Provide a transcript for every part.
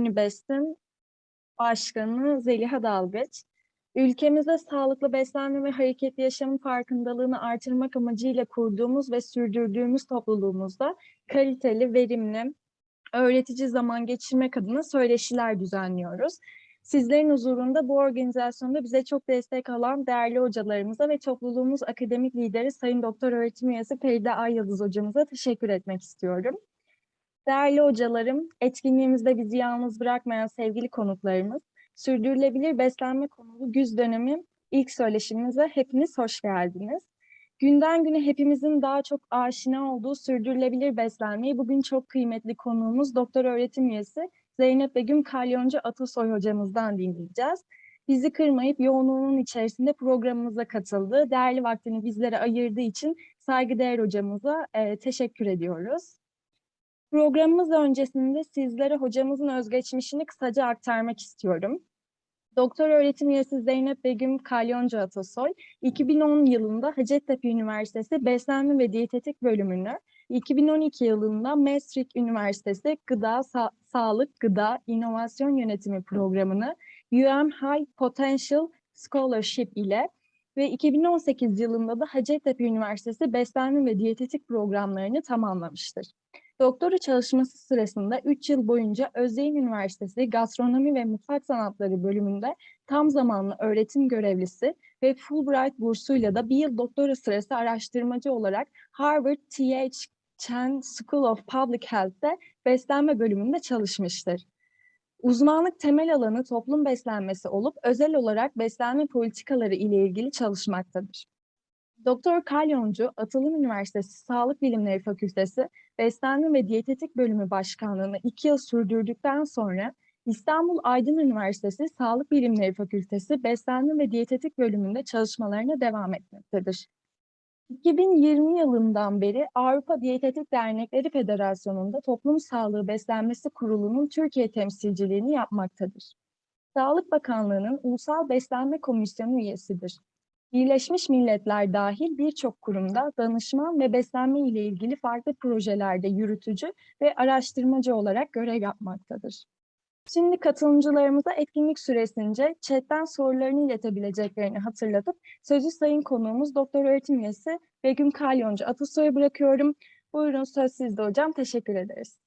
Unibest'in başkanı Zeliha Dalgıç. Ülkemizde sağlıklı beslenme ve hareketli yaşamın farkındalığını artırmak amacıyla kurduğumuz ve sürdürdüğümüz topluluğumuzda kaliteli, verimli, öğretici zaman geçirmek adına söyleşiler düzenliyoruz. Sizlerin huzurunda bu organizasyonda bize çok destek alan değerli hocalarımıza ve topluluğumuz akademik lideri Sayın Doktor Öğretim Üyesi Feride Ayyıldız hocamıza teşekkür etmek istiyorum. Değerli hocalarım, etkinliğimizde bizi yalnız bırakmayan sevgili konuklarımız, sürdürülebilir beslenme konulu güz dönemi ilk söyleşimize hepiniz hoş geldiniz. Günden güne hepimizin daha çok aşina olduğu sürdürülebilir beslenmeyi bugün çok kıymetli konuğumuz doktor öğretim üyesi Zeynep Begüm Kalyoncu Atasoy hocamızdan dinleyeceğiz. Bizi kırmayıp yoğunluğunun içerisinde programımıza katıldı. Değerli vaktini bizlere ayırdığı için saygıdeğer hocamıza e, teşekkür ediyoruz. Programımız öncesinde sizlere hocamızın özgeçmişini kısaca aktarmak istiyorum. Doktor öğretim üyesi Zeynep Begüm Kalyoncu Atasoy, 2010 yılında Hacettepe Üniversitesi Beslenme ve Diyetetik bölümünü, 2012 yılında Maastricht Üniversitesi Gıda, Sa Sağlık, Gıda, İnovasyon Yönetimi programını UM High Potential Scholarship ile ve 2018 yılında da Hacettepe Üniversitesi Beslenme ve Diyetetik programlarını tamamlamıştır. Doktora çalışması sırasında 3 yıl boyunca Özyeğin Üniversitesi Gastronomi ve Mutfak Sanatları bölümünde tam zamanlı öğretim görevlisi ve Fulbright bursuyla da bir yıl doktora sırası araştırmacı olarak Harvard T.H. Chan School of Public Health'te beslenme bölümünde çalışmıştır. Uzmanlık temel alanı toplum beslenmesi olup özel olarak beslenme politikaları ile ilgili çalışmaktadır. Doktor Kalyoncu, Atılım Üniversitesi Sağlık Bilimleri Fakültesi Beslenme ve Diyetetik Bölümü Başkanlığı'nı iki yıl sürdürdükten sonra İstanbul Aydın Üniversitesi Sağlık Bilimleri Fakültesi Beslenme ve Diyetetik Bölümünde çalışmalarına devam etmektedir. 2020 yılından beri Avrupa Diyetetik Dernekleri Federasyonu'nda Toplum Sağlığı Beslenmesi Kurulu'nun Türkiye temsilciliğini yapmaktadır. Sağlık Bakanlığı'nın Ulusal Beslenme Komisyonu üyesidir. Birleşmiş Milletler dahil birçok kurumda danışman ve beslenme ile ilgili farklı projelerde yürütücü ve araştırmacı olarak görev yapmaktadır. Şimdi katılımcılarımıza etkinlik süresince chatten sorularını iletebileceklerini hatırlatıp sözü sayın konuğumuz doktor öğretim üyesi Begüm Kalyoncu Atasoy'a bırakıyorum. Buyurun söz sizde hocam. Teşekkür ederiz.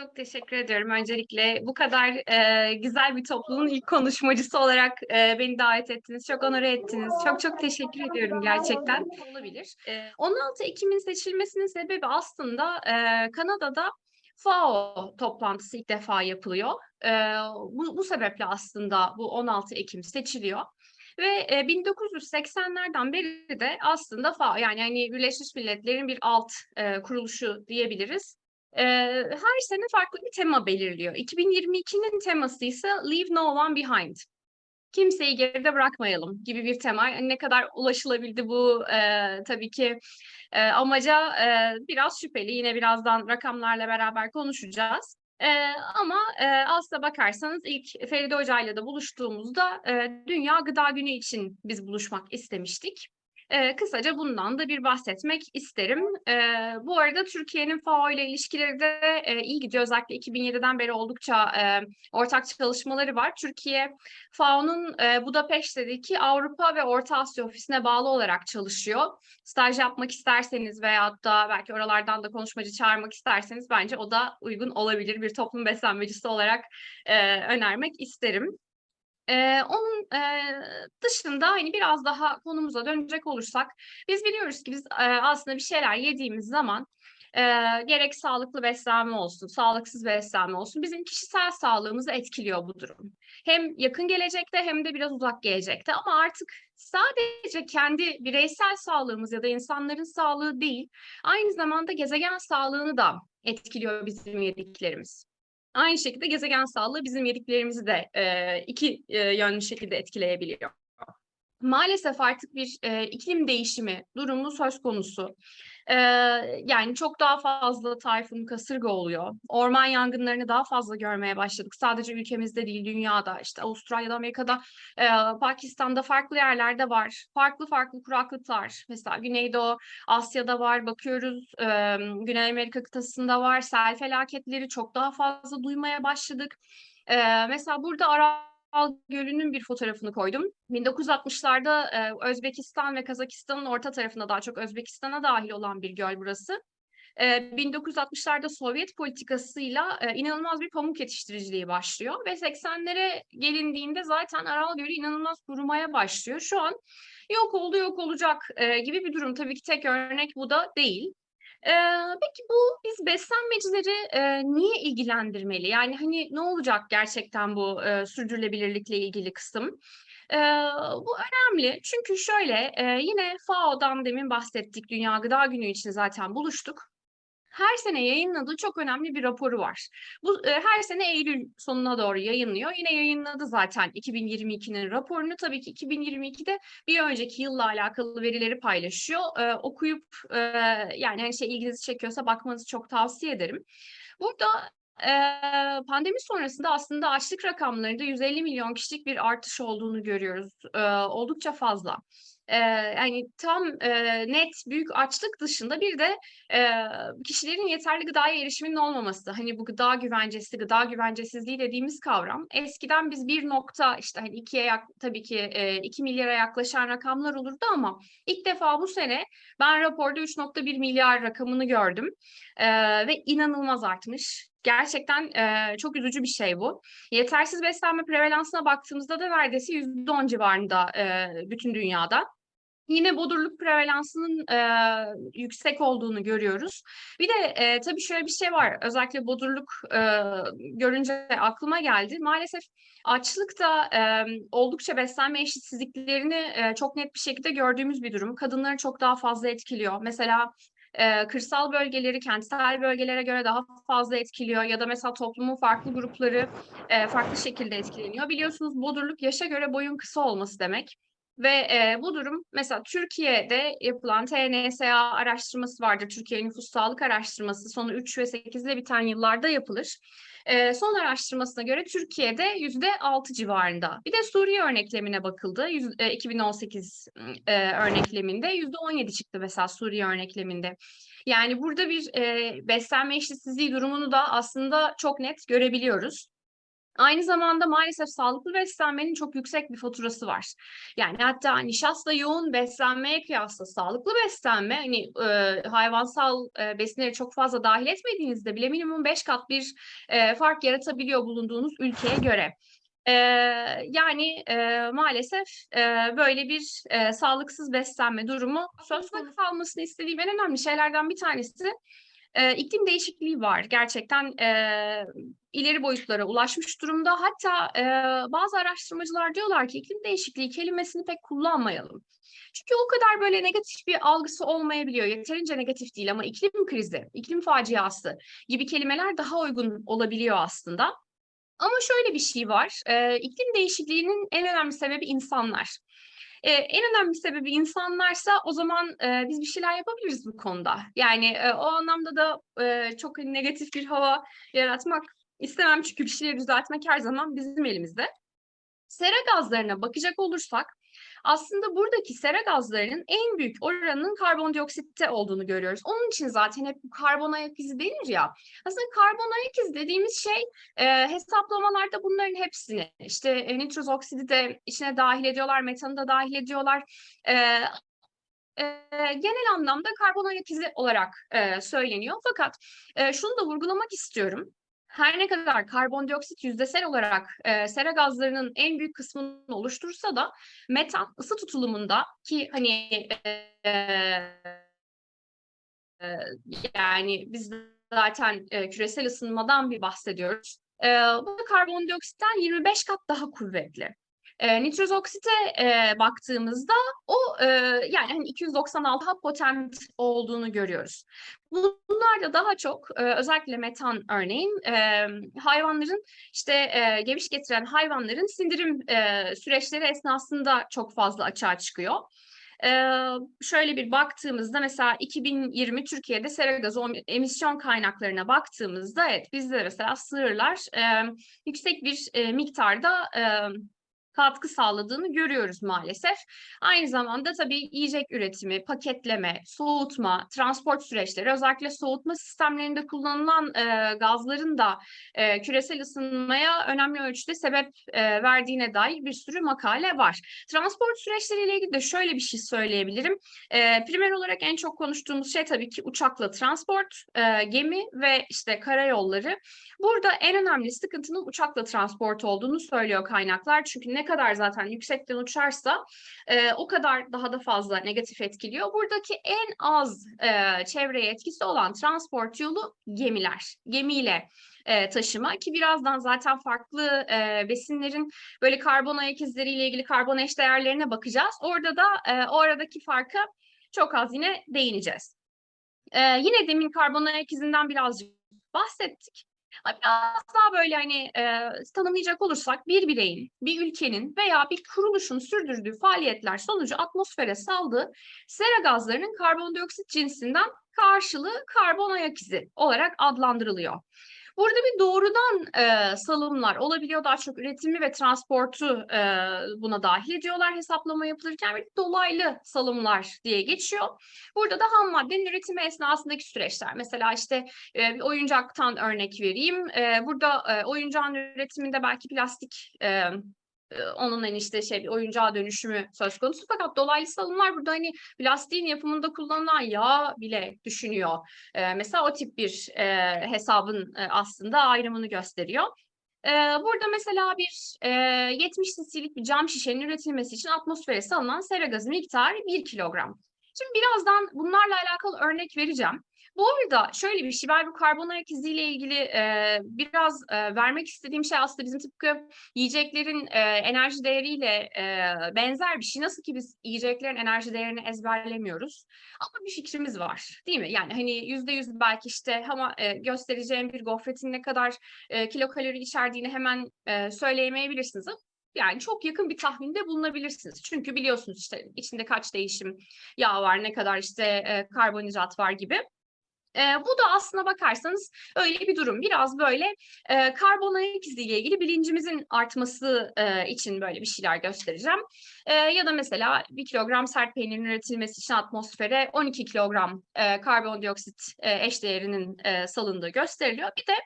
Çok teşekkür ediyorum. Öncelikle bu kadar e, güzel bir topluluğun ilk konuşmacısı olarak e, beni davet ettiniz. Çok onore ettiniz. Çok çok teşekkür ediyorum gerçekten. Olabilir. E, 16 Ekim'in seçilmesinin sebebi aslında e, Kanada'da FAO toplantısı ilk defa yapılıyor. E, bu, bu sebeple aslında bu 16 Ekim seçiliyor. Ve e, 1980'lerden beri de aslında FAO yani hani Birleşmiş Milletler'in bir alt e, kuruluşu diyebiliriz. E, her sene farklı bir tema belirliyor. 2022'nin teması ise Leave No One Behind. Kimseyi geride bırakmayalım gibi bir tema. Yani ne kadar ulaşılabildi bu e, tabii ki e, amaca e, biraz şüpheli. Yine birazdan rakamlarla beraber konuşacağız. E, ama e, aslına bakarsanız ilk Feride Hoca ile de buluştuğumuzda e, Dünya Gıda Günü için biz buluşmak istemiştik. E, kısaca bundan da bir bahsetmek isterim. E, bu arada Türkiye'nin FAO ile ilişkileri de e, iyi gidiyor. Özellikle 2007'den beri oldukça e, ortak çalışmaları var. Türkiye FAO'nun e, Budapeşte'deki Avrupa ve Orta Asya ofisine bağlı olarak çalışıyor. Staj yapmak isterseniz veyahut da belki oralardan da konuşmacı çağırmak isterseniz bence o da uygun olabilir. Bir toplum beslenmecisi olarak e, önermek isterim. Ee, onun e, dışında hani biraz daha konumuza dönecek olursak biz biliyoruz ki biz e, aslında bir şeyler yediğimiz zaman e, gerek sağlıklı beslenme olsun, sağlıksız beslenme olsun bizim kişisel sağlığımızı etkiliyor bu durum. Hem yakın gelecekte hem de biraz uzak gelecekte ama artık sadece kendi bireysel sağlığımız ya da insanların sağlığı değil, aynı zamanda gezegen sağlığını da etkiliyor bizim yediklerimiz. Aynı şekilde gezegen sağlığı bizim yediklerimizi de e, iki e, yönlü şekilde etkileyebiliyor. Maalesef artık bir e, iklim değişimi durumu söz konusu. Ee, yani çok daha fazla tayfun, kasırga oluyor. Orman yangınlarını daha fazla görmeye başladık. Sadece ülkemizde değil, dünyada, işte Avustralya'da, Amerika'da, e, Pakistan'da farklı yerlerde var. Farklı farklı kuraklıklar. Mesela Güneydoğu Asya'da var, bakıyoruz. e, Güney Amerika kıtasında var. Sel felaketleri çok daha fazla duymaya başladık. E, mesela burada Aral Gölü'nün bir fotoğrafını koydum. 1960'larda e, Özbekistan ve Kazakistan'ın orta tarafında daha çok Özbekistan'a dahil olan bir göl burası. E, 1960'larda Sovyet politikasıyla e, inanılmaz bir pamuk yetiştiriciliği başlıyor ve 80'lere gelindiğinde zaten Aral Gölü inanılmaz kurumaya başlıyor. Şu an yok oldu yok olacak e, gibi bir durum. Tabii ki tek örnek bu da değil. Peki bu biz beslenmecileri e, niye ilgilendirmeli? Yani hani ne olacak gerçekten bu e, sürdürülebilirlikle ilgili kısım? Ee, bu önemli çünkü şöyle e, yine FAO'dan demin bahsettik Dünya Gıda Günü için zaten buluştuk. Her sene yayınladığı çok önemli bir raporu var. Bu e, her sene Eylül sonuna doğru yayınlıyor. Yine yayınladı zaten 2022'nin raporunu. Tabii ki 2022'de bir önceki yılla alakalı verileri paylaşıyor. E, okuyup e, yani hani şey ilginizi çekiyorsa bakmanızı çok tavsiye ederim. Burada e, pandemi sonrasında aslında açlık rakamlarında 150 milyon kişilik bir artış olduğunu görüyoruz. E, oldukça fazla. E, yani tam e, net büyük açlık dışında bir de e, kişilerin yeterli gıdaya erişiminin olmaması. Hani bu gıda güvencesi, gıda güvencesizliği dediğimiz kavram. Eskiden biz bir nokta işte hani ikiye yak, tabii ki e, 2 milyara yaklaşan rakamlar olurdu ama ilk defa bu sene ben raporda 3.1 milyar rakamını gördüm e, ve inanılmaz artmış. Gerçekten e, çok üzücü bir şey bu. Yetersiz beslenme prevalansına baktığımızda da neredeyse %10 civarında e, bütün dünyada. Yine bodurluk prevalansının e, yüksek olduğunu görüyoruz. Bir de e, tabii şöyle bir şey var. Özellikle bodurluk e, görünce aklıma geldi. Maalesef açlık da e, oldukça beslenme eşitsizliklerini e, çok net bir şekilde gördüğümüz bir durum. Kadınları çok daha fazla etkiliyor. Mesela e, kırsal bölgeleri kentsel bölgelere göre daha fazla etkiliyor ya da mesela toplumun farklı grupları e, farklı şekilde etkileniyor. Biliyorsunuz bodurluk yaşa göre boyun kısa olması demek. Ve e, bu durum mesela Türkiye'de yapılan TNSA araştırması vardır. Türkiye Nüfus Sağlık Araştırması sonu 3 ve 8 ile biten yıllarda yapılır. E, son araştırmasına göre Türkiye'de yüzde 6 civarında. Bir de Suriye örneklemine bakıldı. Yüz, e, 2018 e, örnekleminde yüzde 17 çıktı mesela Suriye örnekleminde. Yani burada bir e, beslenme eşitsizliği durumunu da aslında çok net görebiliyoruz. Aynı zamanda maalesef sağlıklı beslenmenin çok yüksek bir faturası var. Yani hatta nişasta yoğun beslenmeye kıyasla sağlıklı beslenme hani e, hayvansal e, besinleri çok fazla dahil etmediğinizde bile minimum 5 kat bir e, fark yaratabiliyor bulunduğunuz ülkeye göre. Ee, yani e, maalesef e, böyle bir e, sağlıksız beslenme durumu söz konusu kalmasını istediğim en önemli şeylerden bir tanesi e, iklim değişikliği var. Gerçekten e, ileri boyutlara ulaşmış durumda. Hatta e, bazı araştırmacılar diyorlar ki iklim değişikliği kelimesini pek kullanmayalım. Çünkü o kadar böyle negatif bir algısı olmayabiliyor. Yeterince negatif değil ama iklim krizi, iklim faciası gibi kelimeler daha uygun olabiliyor aslında. Ama şöyle bir şey var. E, iklim değişikliğinin en önemli sebebi insanlar. Ee, en önemli sebebi insanlarsa o zaman e, biz bir şeyler yapabiliriz bu konuda. Yani e, o anlamda da e, çok hani negatif bir hava yaratmak istemem çünkü bir şeyleri düzeltmek her zaman bizim elimizde. Sera gazlarına bakacak olursak aslında buradaki sera gazlarının en büyük oranının karbondioksitte olduğunu görüyoruz. Onun için zaten hep bu karbon ayak izi denir ya. Aslında karbon ayak izi dediğimiz şey e, hesaplamalarda bunların hepsini işte e, nitroz oksidi de içine dahil ediyorlar, metanı da dahil ediyorlar. E, e, genel anlamda karbon ayak izi olarak e, söyleniyor. Fakat e, şunu da vurgulamak istiyorum her ne kadar karbondioksit yüzdesel olarak e, sera gazlarının en büyük kısmını oluştursa da metan ısı tutulumunda ki hani e, e, yani biz zaten e, küresel ısınmadan bir bahsediyoruz. E, bu karbondioksitten 25 kat daha kuvvetli. E, nitroz oksite e, baktığımızda o e, yani hani 296 potent olduğunu görüyoruz. Bunlar da daha çok e, özellikle metan örneğin e, hayvanların işte e, geviş getiren hayvanların sindirim e, süreçleri esnasında çok fazla açığa çıkıyor. Eee, şöyle bir baktığımızda mesela 2020 Türkiye'de sera gazı emisyon kaynaklarına baktığımızda evet bizde de mesela sığırlar eee, yüksek bir eee, miktarda eee, katkı sağladığını görüyoruz maalesef. Aynı zamanda tabii yiyecek üretimi, paketleme, soğutma, transport süreçleri özellikle soğutma sistemlerinde kullanılan eee, gazların da eee, küresel ısınmaya önemli ölçüde sebep eee, verdiğine dair bir sürü makale var. Transport süreçleriyle ilgili de şöyle bir şey söyleyebilirim. Eee, primer olarak en çok konuştuğumuz şey tabii ki uçakla transport, eee, gemi ve işte karayolları. Burada en önemli sıkıntının uçakla transport olduğunu söylüyor kaynaklar. Çünkü ne kadar zaten yüksekten uçarsa eee, o kadar daha da fazla negatif etkiliyor. Buradaki en az eee, çevreye etkisi olan transport yolu gemiler. Gemiyle eee, taşıma ki birazdan zaten farklı eee, besinlerin böyle karbon ayak izleriyle ilgili karbon eş değerlerine bakacağız. Orada da eee, o aradaki farka çok az yine değineceğiz. Eee, yine demin karbon ayak izinden birazcık bahsettik. Daha böyle hani eee, tanımlayacak olursak bir bireyin, bir ülkenin veya bir kuruluşun sürdürdüğü faaliyetler sonucu atmosfere saldığı sera gazlarının karbondioksit cinsinden karşılığı karbon ayak izi olarak adlandırılıyor. Burada bir doğrudan eee, salımlar olabiliyor. Daha çok üretimi ve transportu eee, buna dahil ediyorlar hesaplama yapılırken. De dolaylı salımlar diye geçiyor. Burada da ham maddenin üretimi esnasındaki süreçler. Mesela işte e, bir oyuncaktan örnek vereyim. E, burada e, oyuncağın üretiminde belki plastik e, e, onunla işte şey oyuncağa dönüşümü söz konusu. Fakat dolaylı salımlar burada hani plastiğin yapımında kullanılan yağ bile düşünüyor. E, mesela o tip bir e, hesabın e, aslında ayrımını gösteriyor. E, burada mesela bir e, 70 cc'lik bir cam şişenin üretilmesi için atmosfere salınan sera gazı miktarı 1 kilogram. Şimdi birazdan bunlarla alakalı örnek vereceğim. Bu arada şöyle bir şey, ben bu karbon ayak iziyle ilgili e, biraz e, vermek istediğim şey aslında bizim tıpkı yiyeceklerin e, enerji değeriyle e, benzer bir şey. Nasıl ki biz yiyeceklerin enerji değerini ezberlemiyoruz ama bir fikrimiz var değil mi? Yani hani yüzde yüz belki işte ama e, göstereceğim bir gofretin ne kadar e, kilokalori içerdiğini hemen e, söyleyemeyebilirsiniz ama yani çok yakın bir tahminde bulunabilirsiniz. Çünkü biliyorsunuz işte içinde kaç değişim yağ var, ne kadar işte e, karbonhidrat var gibi. E, bu da aslına bakarsanız öyle bir durum. Biraz böyle e, karbon ayak iziyle ilgili bilincimizin artması e, için böyle bir şeyler göstereceğim. E, ya da mesela bir kilogram sert peynirin üretilmesi için atmosfere 12 kilogram e, karbondioksit e, eşdeğerinin e, salındığı gösteriliyor. Bir de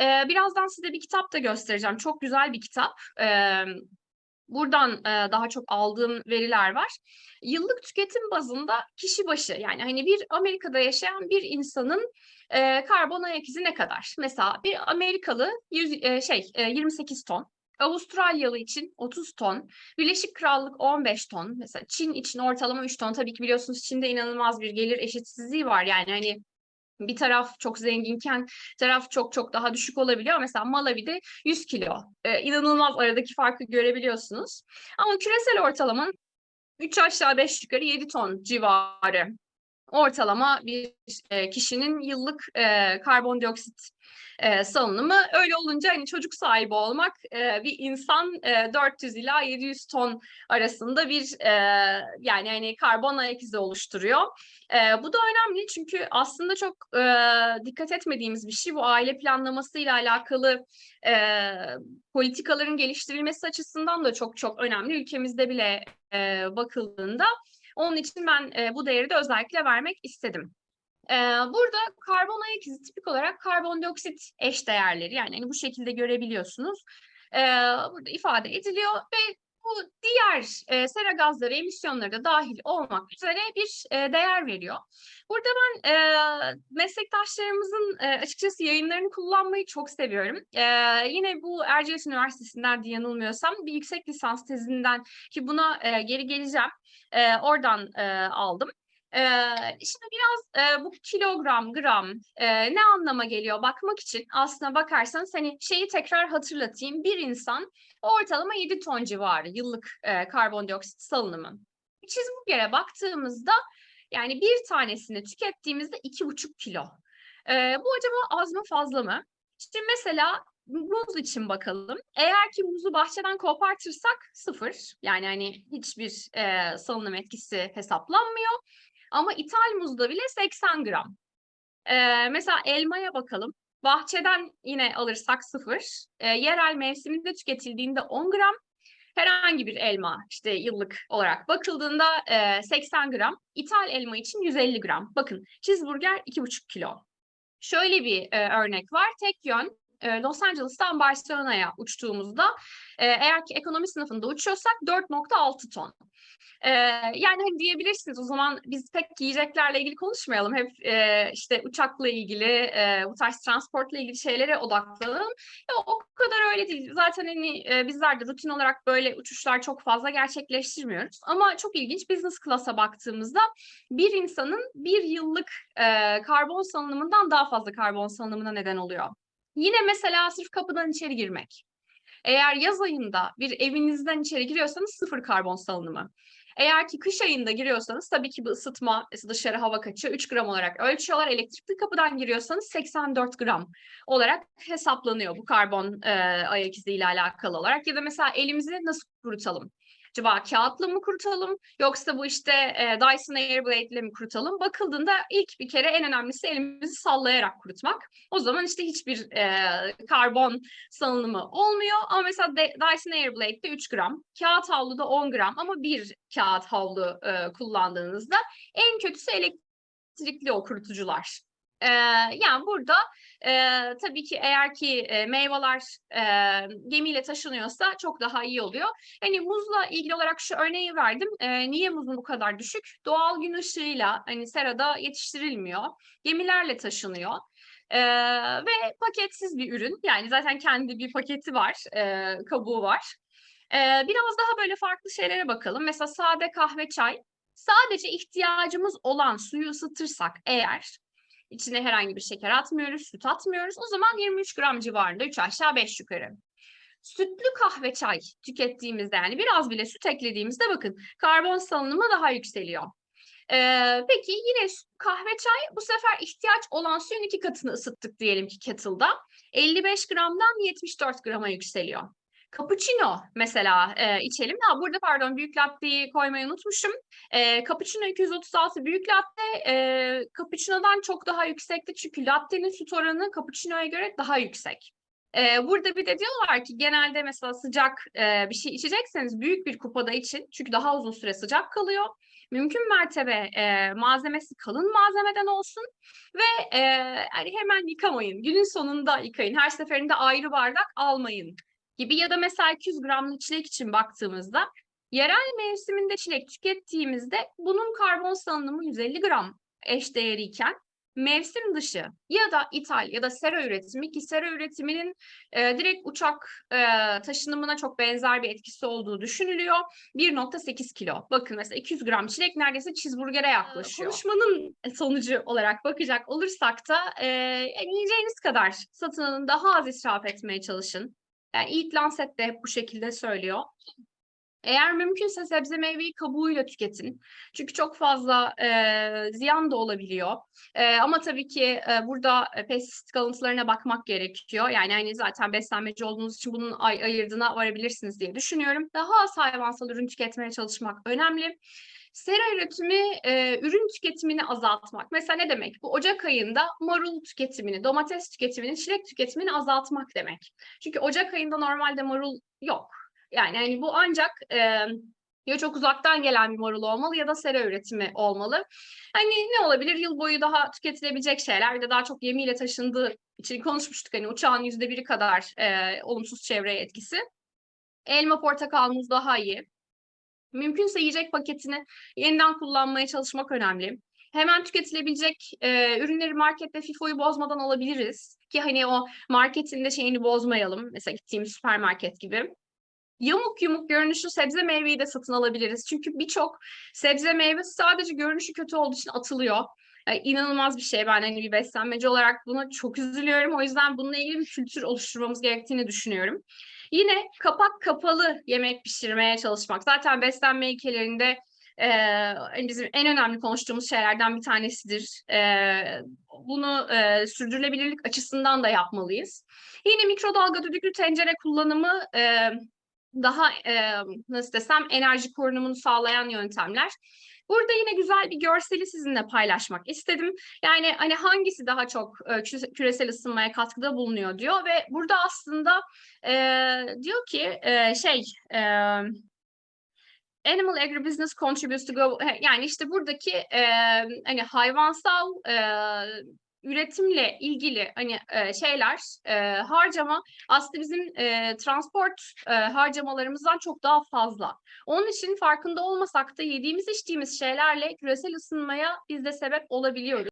e, birazdan size bir kitap da göstereceğim. Çok güzel bir kitap. E, Buradan e, daha çok aldığım veriler var. Yıllık tüketim bazında kişi başı yani hani bir Amerika'da yaşayan bir insanın e, karbon ayak izi ne kadar? Mesela bir Amerikalı 100, e, şey e, 28 ton, Avustralyalı için 30 ton, Birleşik Krallık 15 ton, mesela Çin için ortalama 3 ton. Tabii ki biliyorsunuz Çin'de inanılmaz bir gelir eşitsizliği var yani hani bir taraf çok zenginken taraf çok çok daha düşük olabiliyor. Mesela Malawi'de 100 kilo. Ee, inanılmaz aradaki farkı görebiliyorsunuz. Ama küresel ortalamanın 3 aşağı 5 yukarı 7 ton civarı ortalama bir e, kişinin yıllık e, karbondioksit e, salınımı. Öyle olunca hani çocuk sahibi olmak e, bir insan e, 400 ila 700 ton arasında bir e, yani hani karbon ayak izi oluşturuyor. E, bu da önemli çünkü aslında çok e, dikkat etmediğimiz bir şey bu aile planlamasıyla alakalı e, politikaların geliştirilmesi açısından da çok çok önemli. Ülkemizde bile e, bakıldığında onun için ben e, bu değeri de özellikle vermek istedim. E, burada karbon ayak izi tipik olarak karbondioksit eşdeğerleri yani hani bu şekilde görebiliyorsunuz. E, burada ifade ediliyor ve bu diğer e, sera gazları emisyonları da dahil olmak üzere bir e, değer veriyor. Burada ben e, meslektaşlarımızın e, açıkçası yayınlarını kullanmayı çok seviyorum. E, yine bu Erciyes Üniversitesi'nden diye yanılmıyorsam bir yüksek lisans tezinden ki buna e, geri geleceğim. E, oradan e, aldım. E, şimdi biraz e, bu kilogram, gram e, ne anlama geliyor bakmak için aslına bakarsanız hani şeyi tekrar hatırlatayım. Bir insan ortalama 7 ton civarı yıllık e, karbondioksit salınımı. Cheeseburger'e baktığımızda yani bir tanesini tükettiğimizde iki buçuk kilo. Ee, bu acaba az mı fazla mı? Şimdi mesela muz için bakalım. Eğer ki muzu bahçeden kopartırsak sıfır. Yani hani hiçbir e, salınım etkisi hesaplanmıyor. Ama ithal muzda bile 80 gram. E, mesela elmaya bakalım. Bahçeden yine alırsak sıfır. E, yerel mevsiminde tüketildiğinde 10 gram. Herhangi bir elma işte yıllık olarak bakıldığında e, 80 gram. İthal elma için 150 gram. Bakın cheeseburger 2,5 kilo. Şöyle bir e, örnek var. Tek yön e, Los Angeles'tan Barcelona'ya uçtuğumuzda e, eğer ki ekonomi sınıfında uçuyorsak 4.6 ton. E, yani hani diyebilirsiniz o zaman biz pek yiyeceklerle ilgili konuşmayalım. Hep e, işte uçakla ilgili, e, bu tarz transportla ilgili şeylere odaklanalım. Ya, o kadar öyle değil. Zaten hani bizler de rutin olarak böyle uçuşlar çok fazla gerçekleştirmiyoruz. Ama çok ilginç business class'a baktığımızda bir insanın bir yıllık karbon salınımından daha fazla karbon salınımına neden oluyor. Yine mesela sırf kapıdan içeri girmek. Eğer yaz ayında bir evinizden içeri giriyorsanız sıfır karbon salınımı. Eğer ki kış ayında giriyorsanız tabii ki bu ısıtma, dışarı hava kaçıyor 3 gram olarak ölçüyorlar. Elektrikli kapıdan giriyorsanız 84 gram olarak hesaplanıyor bu karbon e, ayak izi ile alakalı olarak. Ya da mesela elimizi nasıl kurutalım? Acaba kağıtla mı kurutalım yoksa bu işte e, Dyson Airblade ile mi kurutalım? Bakıldığında ilk bir kere en önemlisi elimizi sallayarak kurutmak. O zaman işte hiçbir e, karbon salınımı olmuyor. Ama mesela de, Dyson Airblade'de 3 gram, kağıt havluda 10 gram ama bir kağıt havlu e, kullandığınızda en kötüsü elektrikli o kurutucular. Ee, yani burada e, tabii ki eğer ki e, meyveler e, gemiyle taşınıyorsa çok daha iyi oluyor. Hani muzla ilgili olarak şu örneği verdim. E, niye muzun bu kadar düşük? Doğal gün ışığıyla hani serada yetiştirilmiyor. Gemilerle taşınıyor. E, ve paketsiz bir ürün. Yani zaten kendi bir paketi var, e, kabuğu var. E, biraz daha böyle farklı şeylere bakalım. Mesela sade kahve çay. Sadece ihtiyacımız olan suyu ısıtırsak eğer İçine herhangi bir şeker atmıyoruz, süt atmıyoruz. O zaman 23 gram civarında 3 aşağı 5 yukarı. Sütlü kahve çay tükettiğimizde yani biraz bile süt eklediğimizde bakın karbon salınımı daha yükseliyor. Ee, peki yine kahve çay bu sefer ihtiyaç olan suyun iki katını ısıttık diyelim ki kettle'da. 55 gramdan 74 grama yükseliyor. Cappuccino mesela e, içelim. Ha, burada pardon büyük latteyi koymayı unutmuşum. E, cappuccino 236 büyük latte e, cappuccino'dan çok daha yüksekti. Çünkü latte'nin süt oranı cappuccino'ya göre daha yüksek. E, burada bir de diyorlar ki genelde mesela sıcak e, bir şey içecekseniz büyük bir kupada için çünkü daha uzun süre sıcak kalıyor. Mümkün mertebe e, malzemesi kalın malzemeden olsun ve e, yani hemen yıkamayın. Günün sonunda yıkayın. Her seferinde ayrı bardak almayın gibi ya da mesela 200 gramlık çilek için baktığımızda yerel mevsiminde çilek tükettiğimizde bunun karbon salınımı 150 gram eşdeğeriyken mevsim dışı ya da ithal ya da sera üretimi ki sera üretiminin e, direkt uçak e, taşınımına çok benzer bir etkisi olduğu düşünülüyor. 1.8 kilo. Bakın mesela 200 gram çilek neredeyse cheeseburger'e yaklaşıyor. Konuşmanın sonucu olarak bakacak olursak da e, yiyeceğiniz kadar satın alın daha az israf etmeye çalışın. Yani ilk Lancet de hep bu şekilde söylüyor. Eğer mümkünse sebze meyveyi kabuğuyla tüketin. Çünkü çok fazla e, ziyan da olabiliyor. E, ama tabii ki e, burada pestisit kalıntılarına bakmak gerekiyor. Yani hani zaten beslenmeci olduğunuz için bunun ay ayırdığına varabilirsiniz diye düşünüyorum. Daha az hayvansal ürün tüketmeye çalışmak önemli. Sera üretimi, e, ürün tüketimini azaltmak. Mesela ne demek? Bu Ocak ayında marul tüketimini, domates tüketimini, çilek tüketimini azaltmak demek. Çünkü Ocak ayında normalde marul yok. Yani hani bu ancak e, ya çok uzaktan gelen bir marul olmalı ya da sera üretimi olmalı. Hani ne olabilir? Yıl boyu daha tüketilebilecek şeyler. Bir de daha çok gemiyle taşındığı için konuşmuştuk. Hani uçağın yüzde biri kadar e, olumsuz çevreye etkisi. Elma, portakal, muz daha iyi. Mümkünse yiyecek paketini yeniden kullanmaya çalışmak önemli. Hemen tüketilebilecek e, ürünleri markette FIFO'yu bozmadan alabiliriz. Ki hani o marketinde şeyini bozmayalım. Mesela gittiğimiz süpermarket gibi. Yamuk yumuk görünüşlü sebze meyveyi de satın alabiliriz. Çünkü birçok sebze meyve sadece görünüşü kötü olduğu için atılıyor. Yani inanılmaz bir şey. Ben hani bir beslenmeci olarak buna çok üzülüyorum. O yüzden bununla ilgili bir kültür oluşturmamız gerektiğini düşünüyorum. Yine kapak kapalı yemek pişirmeye çalışmak. Zaten beslenme ilkelerinde e, bizim en önemli konuştuğumuz şeylerden bir tanesidir. E, bunu e, sürdürülebilirlik açısından da yapmalıyız. Yine mikrodalga düdüklü tencere kullanımı e, daha e, nasıl desem enerji korunumunu sağlayan yöntemler. Burada yine güzel bir görseli sizinle paylaşmak istedim. Yani hani hangisi daha çok e, kü- küresel ısınmaya katkıda bulunuyor diyor ve burada aslında e, diyor ki e, şey e, Animal agribusiness contributes to go yani işte buradaki e, hani hayvansal e, üretimle ilgili hani e, şeyler e, harcama aslında bizim e, transport e, harcamalarımızdan çok daha fazla. Onun için farkında olmasak da yediğimiz içtiğimiz şeylerle küresel ısınmaya biz de sebep olabiliyoruz.